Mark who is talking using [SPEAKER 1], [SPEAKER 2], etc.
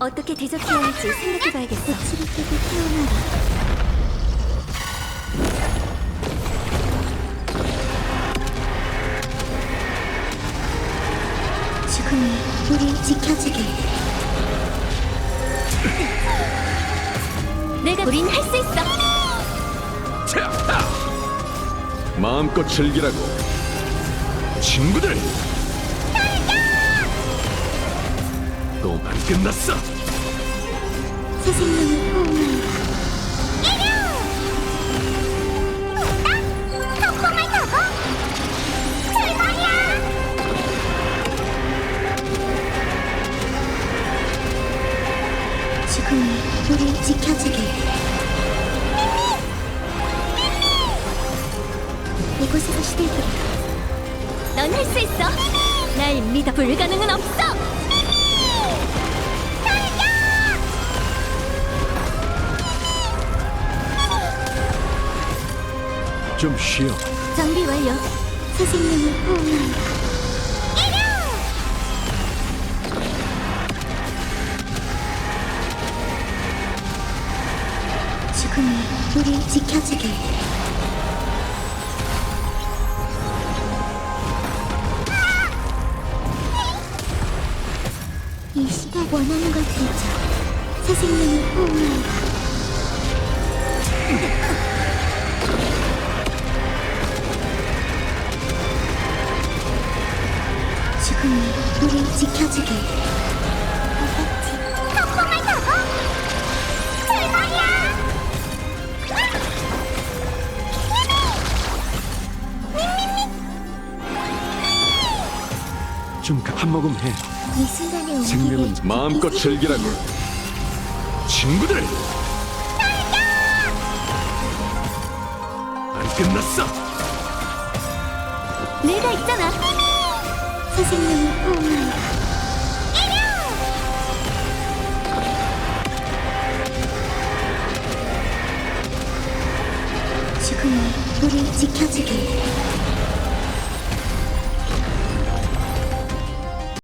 [SPEAKER 1] 어떻게 대접해야 할지 생각해봐야겠어.
[SPEAKER 2] 깨고 태어나라. 죽음이 우리 지켜주길.
[SPEAKER 1] 내가 우린 할 수 있어.
[SPEAKER 3] 자, 마음껏 즐기라고 친구들 또안 끝났어
[SPEAKER 2] 새 생명을 호응한다. 죽음이 우리 지켜주길. 이곳에서 시들기를
[SPEAKER 1] 넌할 수 있어. 날 믿어. 불가능은 없어.
[SPEAKER 3] 좀 쉬어
[SPEAKER 1] 정비 완료.
[SPEAKER 2] 새 생명을 호응한다. 죽음이 우리 지켜주길. 이 시각 원하는 걸 빌자. 새 생명을 호응한다. 죽음이 우리 지켜주길. 폭풍을 타고? 출발이야.
[SPEAKER 3] 좀 한 모금 해.
[SPEAKER 2] 이 온기를
[SPEAKER 3] 생명은 마음껏
[SPEAKER 2] 이
[SPEAKER 3] 즐기라고. 친구들! 안 끝났어!
[SPEAKER 1] 내가 있잖아.
[SPEAKER 2] 새. 죽음이 우리 지켜주길.